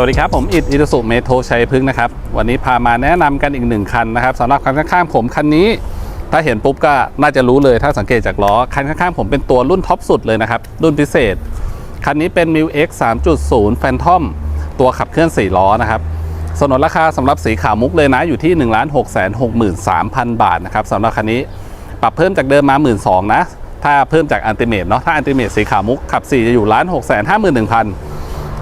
สวัสดีครับผมอิดอิตสุเมโทชัยพฤกษ์นะครับ วันนี้พามาแนะนำกันอีกหนึ่งคันนะครับสำหรับคันข้างๆผมคันนี้ ถ้าเห็นปุ๊บก็น่าจะรู้เลยถ้าสังเกตจากล้อ คันข้างๆผมเป็นตัวรุ่นท็อปสุดเลยนะครับ รุ่นพิเศษ คันนี้เป็น m ิ X 3.0 Phantom ตัวขับเคลื่อน 4 ล้อนะครับสนนราคาสำหรับสีขาวมุกเลยนะอยู่ที่ 1 6 6 3 0 0 0 บาทนะครับสำหรับคันนี้ปรับเพิ่มจากเดิมมา 1 2ื่นนะถ้าเพิ่มจากอันติเมตเนาะถ้าอันติเมตสีขาวมุกขับ4จะอยู่ล้าน6 5 1 0 0 0พ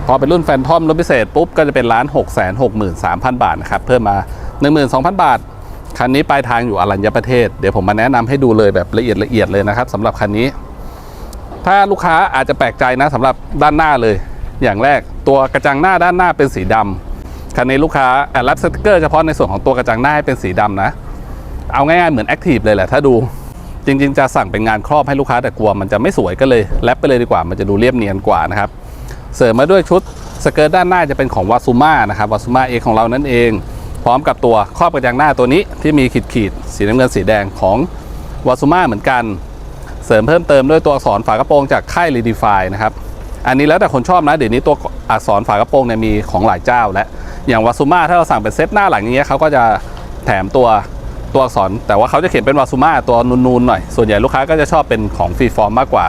พอเป็นรุ่นแฟนทอมรุ่นพิเศษปุ๊บก็จะเป็นล้านหกแสนหกหมื่นสามพันบาทนะครับเพิ่มมา 12,000 บาท คันนี้ปลายทางอยู่อรัญญประเทศ เดี๋ยวผมมาแนะนำให้ดูเลยแบบละเอียดละเอียดเลยนะครับสำหรับคันนี้ ถ้าลูกค้าอาจจะแปลกใจนะสำหรับด้านหน้าเลย อย่างแรกตัวกระจังหน้าด้านหน้าเป็นสีดำคันนี้ลูกค้าแอบรับสติกเกอร์เฉพาะในส่วนของตัวกระจังหน้าให้เป็นสีดำนะ เอาง่ายๆเหมือนแอคทีฟเลยแหละถ้าดูจริง ๆ จะสั่งเป็นงานครอบให้ลูกค้าแต่กลัวมันจะไม่สวยก็เลยแรปไปเลยดีกว่ามันจะดูเรียบเนียนกว่านะครับ เสริมมาด้วยชุดสเกิร์ตด้านหน้าจะเป็นของวาซูมานะครับวาซูมาเอของเรานั่นเอง พร้อมกับตัวครอบกระจังหน้าตัวนี้ที่มีขีดขีดๆสีน้ำเงินสีแดงของวาซูมาเหมือนกัน เสริมเพิ่มเติมด้วยตัวอักษรฝากระโปรงจากค่าย Redefy นะครับอันนี้แล้วแต่คนชอบนะเดี๋ยวนี้ตัวอักษรฝากระโปรงเนี่ยมีของหลายเจ้า และอย่างวาซูมาถ้าเราสั่งเป็นเซตหน้าหลังอย่างเงี้ยเขาก็จะแถมตัวตัวอักษร แต่ว่าเขาจะเขียนเป็นวาซูมาตัวนูนๆหน่อยส่วนใหญ่ลูกค้าก็จะชอบเป็นของฟรีฟอร์มมากกว่า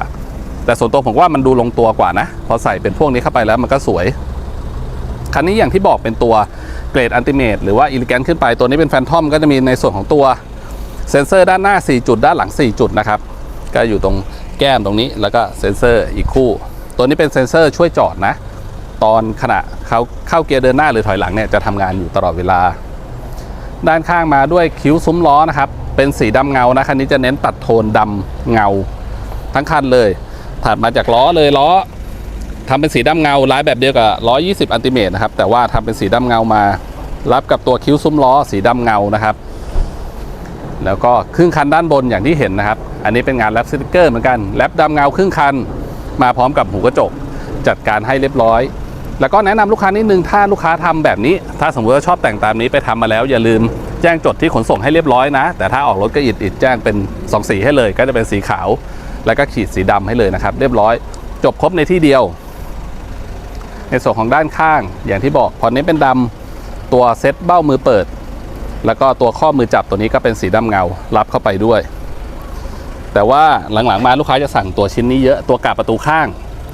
แต่ส่วนตัวผมว่ามันดูลงตัวกว่านะ พอใส่เป็นพวกนี้เข้าไปแล้วมันก็สวย คันนี้อย่างที่บอกเป็นตัวเกรดอันติเมตหรือว่าอิลิแกนขึ้นไปตัวนี้เป็นแฟนทอมก็จะมีในส่วนของตัวเซ็นเซอร์ด้านหน้า 4 จุดด้านหลัง 4 จุดนะครับ ก็อยู่ตรงแก้มตรงนี้แล้วก็เซ็นเซอร์อีกคู่ ตัวนี้เป็นเซ็นเซอร์ช่วยจอดนะ ตอนขณะเขาเข้าเกียร์เดินหน้าหรือถอยหลังเนี่ยจะทำงานอยู่ตลอดเวลา ด้านข้างมาด้วยคิ้วซุ้มล้อนะครับ เป็นสีดำเงานะคันนี้จะเน้นตัดโทนดำเงา ทั้งคันเลย ถัดมาจากล้อเลยล้อทำเป็นสีดำเงาลายแบบเดียวกับ120อันติเมตรนะครับ แต่ว่าทำเป็นสีดำเงามา รับกับตัวคิ้วซุ้มล้อสีดำเงานะครับ แล้วก็ครึ่งคันด้านบนอย่างที่เห็นนะครับ อันนี้เป็นงานแรปสติกเกอร์เหมือนกันแรปดำเงาครึ่งคันมาพร้อมกับหูกระจก จัดการให้เรียบร้อย แล้วก็แนะนำลูกค้านิดนึงถ้าลูกค้าทำแบบนี้ ถ้าสมมติว่าชอบแต่งตามนี้ไปทำมาแล้ว อย่าลืมแจ้งจดที่ขนส่งให้เรียบร้อยนะ แต่ถ้าออกรถก็อิดอิดแจ้งเป็นสองสีให้เลย ก็จะเป็นสีขาว แล้วก็ขีดสีดำให้เลยนะครับ เรียบร้อย จบครบในที่เดียว ในส่วนของด้านข้าง อย่างที่บอกพอนี้เป็นดำตัวเซ็ตเบ้ามือเปิด แล้วก็ตัวข้อมือจับตัวนี้ก็เป็นสีดำเงารับเข้าไปด้วย แต่ว่าหลังๆมาลูกค้าจะสั่งตัวชิ้นนี้เยอะตัวกาบประตูข้าง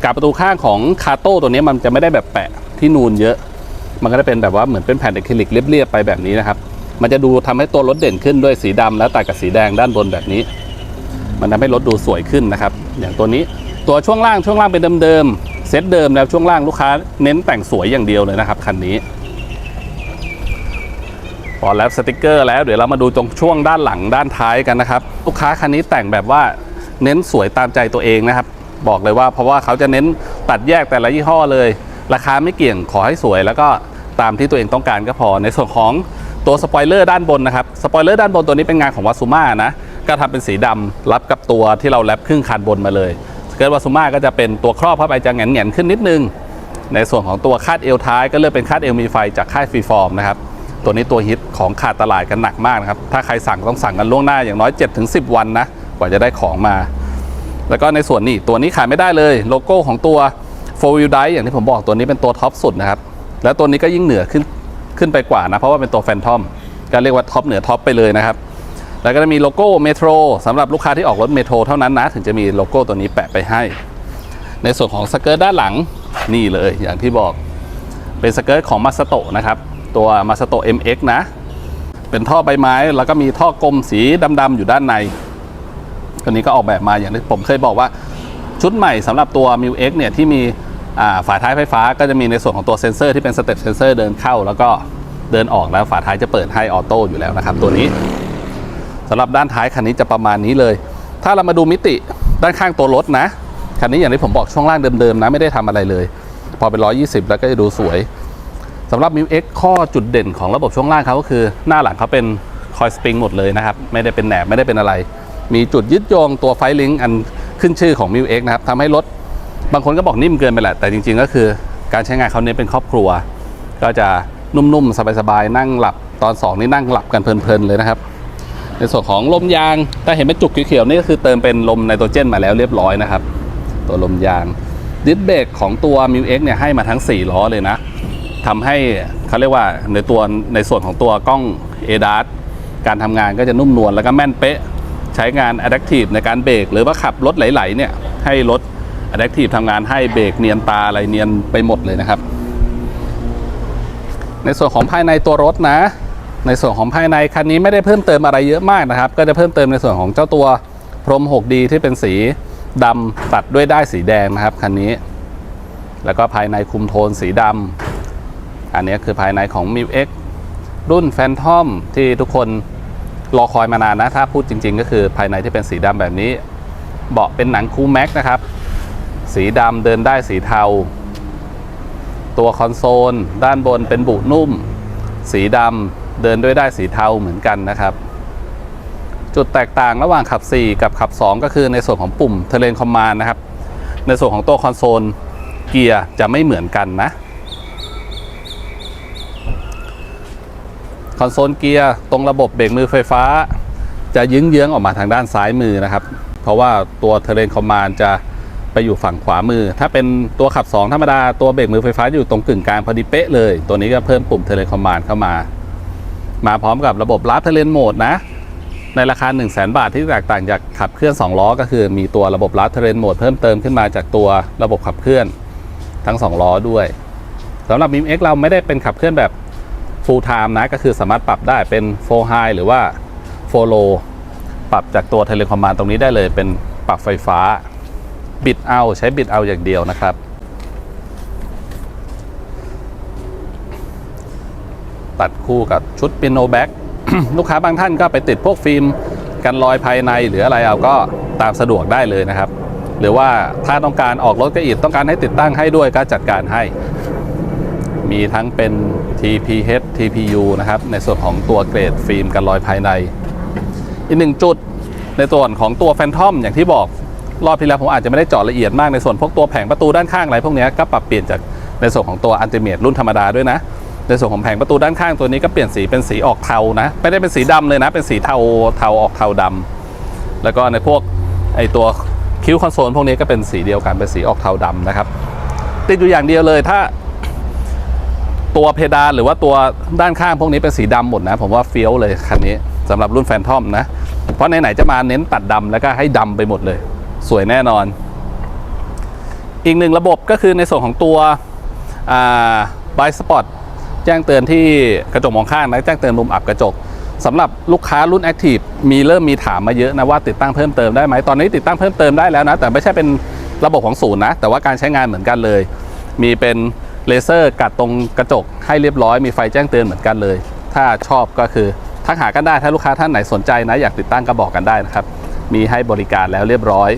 กาบประตูข้างของคาโต้ตัวนี้มันจะไม่ได้แบบแปะที่นูนเยอะ มันก็จะเป็นแบบว่าเหมือนเป็นแผ่นอะคริลิกเรียบๆไปแบบนี้นะครับ มันจะดูทำให้ตัวรถเด่นขึ้นด้วยสีดำแล้วตัดกับสีแดงด้านบนแบบนี้ มันทำให้รถดูสวยขึ้นนะครับ อย่างตัวนี้ตัวช่วงล่างช่วงล่างเป็นเดิมๆเซตเดิมแล้วช่วงล่างลูกค้าเน้นแต่งสวยอย่างเดียวเลยนะครับคันนี้พอแล้วสติกเกอร์แล้วเดี๋ยวเรามาดูตรงช่วงด้านหลังด้านท้ายกันนะครับ ลูกค้าคันนี้แต่งแบบว่าเน้นสวยตามใจตัวเองนะครับ บอกเลยว่าเพราะว่าเขาจะเน้นตัดแยกแต่ละยี่ห้อเลย ราคาไม่เกี่ยงขอให้สวย แล้วก็ตามที่ตัวเองต้องการก็พอในส่วนของตัวสปอยเลอร์ด้านบนนะครับสปอยเลอร์ด้านบนตัวนี้เป็นงานของวาซูมานะ ก็ทำเป็นสีดำรับกับตัวที่เราแรปครึ่งคันบนมาเลยเกิร์ตวาซูมาก็จะเป็นตัวครอบเข้าไปจะแหงนแงนๆขึ้นนิดนึง ในส่วนของตัวคาดเอวท้ายก็เลือกเป็นคาดเอวมีไฟจากค่ายฟรีฟอร์มนะครับตัวนี้ตัวฮิตของขาดตลาดกันหนักมากนะครับ ถ้าใครสั่งต้องสั่งกันล่วงหน้าอย่างน้อย 7-10 วันนะ กว่าจะได้ของมา แล้วก็ในส่วนนี้ตัวนี้ขายไม่ได้เลย โลโก้ของตัว4 wheel drive อย่างที่ผมบอกตัวนี้เป็นตัวท็อปสุดนะครับ แล้วตัวนี้ก็ยิ่งเหนือขึ้นขึ้นไปกว่านะ เพราะว่าเป็นตัวแฟนทอมก็เรียกว่าท็อปเหนือท็อปไปเลยนะครับ แล้วก็จะมีโลโก้เมโทรสำหรับลูกค้าที่ออกรถเมโทรเท่านั้นนะ ถึงจะมีโลโก้ตัวนี้แปะไปให้ ในส่วนของสเกิร์ตด้านหลังนี่เลยอย่างที่บอกเป็นสเกิร์ตของมาสโตนะครับ ตัวมาสโต MX นะ เป็นท่อใบไม้ แล้วก็มีท่อกลมสีดำๆอยู่ด้านในตัวนี้ก็ออกแบบมาอย่างที่ผมเคยบอกว่า ชุดใหม่สำหรับตัว m ิ X เนี่ยที่มีฝาท้ายไฟฟ้าก็จะมีในส่วนของตัวเซ็นเซอร์ที่เป็นสเต็ปเซนเซอร์เดินเข้า แล้วก็เดินออกแล้วฝาท้ายจะเปิดให้ออโต้อยู่แล้วนะครับ ตัวนี้ สำหรับด้านท้ายคันนี้จะประมาณนี้เลย ถ้าเรามาดูมิติด้านข้างตัวรถนะ คันนี้อย่างที่ผมบอกช่วงล่างเดิมๆนะไม่ได้ทำอะไรเลย พอเป็น 120 แล้วก็จะดูสวยสำหรับ m ิ X ข้อจุดเด่นของระบบช่วงล่างเขาก็คือ หน้าหลังเขาเป็นคอยสปริงหมดเลยนะครับ ไม่ได้เป็นแหนบไม่ได้เป็นอะไร มีจุดยึดโยงตัวไฟลิงอันขึ้นชื่อของ m ิ X นะครับทำให้รถบางคนก็บอกนิ่มเกินไปแหละแต่จริง ๆ ก็คือการใช้งานเขาเน้นเป็นครอบครัว ก็จะนุ่มๆสบายๆนั่งหลับตอน 2 นี่นั่งหลับกันเพลินๆเลยนะครับ ในส่วนของลมยางถ้าเห็นเป็นจุกเขียวๆนี่ก็คือเติมเป็นลมไนโตรเจนมาแล้วเรียบร้อยนะครับ ตัวลมยางดิสเบรกของตัว m ิ X เเนี่ยให้มาทั้ง 4 ล้อเลยนะทำให้เขาเรียกว่าในตัวในส่วนของตัวกล้อง a d a s การทำงานก็จะนุ่มนวลแล้วก็แม่นเป๊ะ ใช้งาน Adaptive ในการเบรกหรือว่าขับรถไหลๆเนี่ยให้รถ Adaptive ทำงานให้เบรกเนียนตาอะไรเนียนไปหมดเลยนะครับ ในส่วนของภายในตัวรถนะ ในส่วนของภายในคันนี้ไม่ได้เพิ่มเติมอะไรเยอะมากนะครับ ก็จะเพิ่มเติมในส่วนของเจ้าตัวพรม 6D ที่เป็นสีดำตัดด้วยได้สีแดงนะครับคันนี้ แล้วก็ภายในคุมโทนสีดำอันนี้คือภายในของ m i X รุ่น Phantom ที่ทุกคนรอคอยมานานนะ ถ้าพูดจริง ๆ ก็คือภายในที่เป็นสีดำแบบนี้ เบาะเป็นหนังคูแม็กนะครับ สีดำเดินได้สีเทา ตัวคอนโซล ด้านบนเป็นบุนุ่ม สีดำ เดินด้วยได้สีเทาเหมือนกันนะครับ จุดแตกต่างระหว่างขับ 4 กับขับ 2 ก็คือในส่วนของปุ่ม t e r r a i n Command นะครับ ในส่วนของตัวคอนโซลเกียร์จะไม่เหมือนกันนะ คอนโซลเกียร์ตรงระบบเบรกมือไฟฟ้า จะยึ้งเยื้องออกมาทางด้านซ้ายมือนะครับ เพราะว่าตัว t e r r a i n Command จะไปอยู่ฝั่งขวามือ ถ้าเป็นตัวขับ 2 ธรรมดา ตัวเบรกมือไฟฟ้าอยู่ตรงกึ่งกลางพอดีเป๊ะเลย ตัวนี้ก็เพิ่มปุ่ม t e r r a i n Command เข้ามา มาพร้อมกับระบบลับเทเลนโหมดนะ ในราคา 1 0 0 0 0แบาทที่แตกต่างจากขับเคลื่อน 2 ล้อ ก็คือมีตัวระบบลัดเทรนโหมดเพิ่มเติมขึ้นมาจากตัวระบบขับเคลื่อนทั้ง 2 ล้อด้วยสำหรับ m i m X เราไม่ได้เป็นขับเคลื่อนแบบ full time นะ ก็คือสามารถปรับได้เป็น4 high หรือว่า4 low ปรับจากตัวเทเลคอมมานตรงนี้ได้เลยเป็นปรับไฟฟ้าบิดเอาใช้บิดเอาอย่างเดียวนะครับ ตัดคู่กับชุดปิโนแบ็กลูกค้าบางท่านก็ไปติดพวกฟิล์มกันรอยภายในหรืออะไรเอาก็ตามสะดวกได้เลยนะครับ หรือว่าถ้าต้องการออกรถกระอิดต้องการให้ติดตั้งให้ด้วยก็จัดการให้ มีทั้งเป็น TPH TPU นะครับ ในส่วนของตัวเกรดฟิล์มกันรอยภายใน อีกหนึ่งจุดในส่วนของตัวแฟนทอมอย่างที่บอกรอบที่แล้วผมอาจจะไม่ได้เจาะละเอียดมากในส่วนพวกตัวแผงประตูด้านข้างอะไรพวกนี้ก็ปรับเปลี่ยนจากในส่วนของตัวอันติเมตรุ่นธรรมดาด้วยนะ ในส่วนของแผงประตูด้านข้างตัวนี้ก็เปลี่ยนสีเป็นสีออกเทานะ ไม่ได้เป็นสีดำเลยนะ เป็นสีเทาเทาออกเทาดำแล้วก็ในพวกไอตัวคิ้วคอนโซลพวกนี้ก็เป็นสีเดียวกันเป็นสีออกเทาดำนะครับ ติดอยู่อย่างเดียวเลยถ้า ตัวเพดานหรือว่าตัวด้านข้างพวกนี้เป็นสีดำหมดนะ ผมว่าเฟี้ยวเลยคันนี้สำหรับรุ่นแฟนทอมนะ เพราะไหนๆจะมาเน้นตัดดำแล้วก็ให้ดำไปหมดเลย สวยแน่นอน อีกหนึ่งระบบก็คือในส่วนของตัวบายสปอต แจ้งเตือนที่กระจกมองข้างนะแจ้งเตือนมุมอับกระจกสำหรับลูกค้ารุ่น Active มีเริ่มมีถามมาเยอะนะว่าติดตั้งเพิ่มเติมได้ไหมตอนนี้ติดตั้งเพิ่มเติมได้แล้วนะ แต่ไม่ใช่เป็นระบบของศูนย์นะ แต่ว่าการใช้งานเหมือนกันเลย มีเป็นเลเซอร์กัดตรงกระจกให้เรียบร้อยมีไฟแจ้งเตือนเหมือนกันเลย ถ้าชอบก็คือทักหากันได้ถ้าลูกค้าท่านไหนสนใจนะอยากติดตั้งก็บอกกันได้นะครับมีให้บริการแล้วเรียบร้อย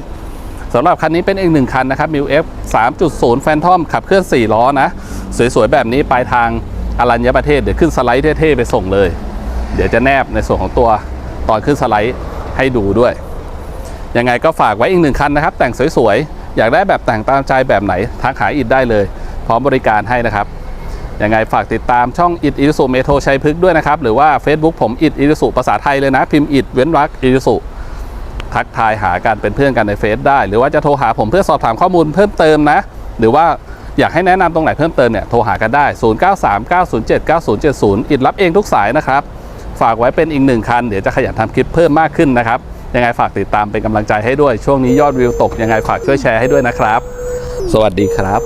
สำหรับคันนี้เป็นอีกหนึ่งคันนะครับ m ิว F 3.0 Phantom ขับเคลื่อน 4 ล้อนะ สวยๆ แบบนี้ปลายทาง อรัญญประเทศเดี๋ยวขึ้นสไลด์เท่ๆไปส่งเลย เดี๋ยวจะแนบในส่วนของตัวตอนขึ้นสไลด์ให้ดูด้วย ยังไงก็ฝากไว้อีกหนึ่งคันนะครับ แต่งสวยๆ อยากได้แบบแต่งตามใจแบบไหนทักหาอิดได้เลย พร้อมบริการให้นะครับ ยังไงฝากติดตามช่องอิดอิสุเมโทชัยพฤกษ์ด้วยนะครับ หรือว่า Facebook ผมอิดอิสุภาษาไทยเลยนะ พิมพ์อิดเว้นวรรคอิสุทักทายหากันเป็นเพื่อนกันในเฟซได้ หรือว่าจะโทรหาผมเพื่อสอบถามข้อมูลเพิ่มเติมนะ หรือว่า อยากให้แนะนำตรงไหนเพิ่มเติมเนี่ยโทรหากันได้ 0939079070 อิดรับเองทุกสายนะครับ ฝากไว้เป็นอีกหนึ่งคัน เดี๋ยวจะขยันทำคลิปเพิ่มมากขึ้นนะครับ ยังไงฝากติดตามเป็นกำลังใจให้ด้วย ช่วงนี้ยอดวิวตกยังไงฝากช่วยแชร์ให้ด้วยนะครับ สวัสดีครับ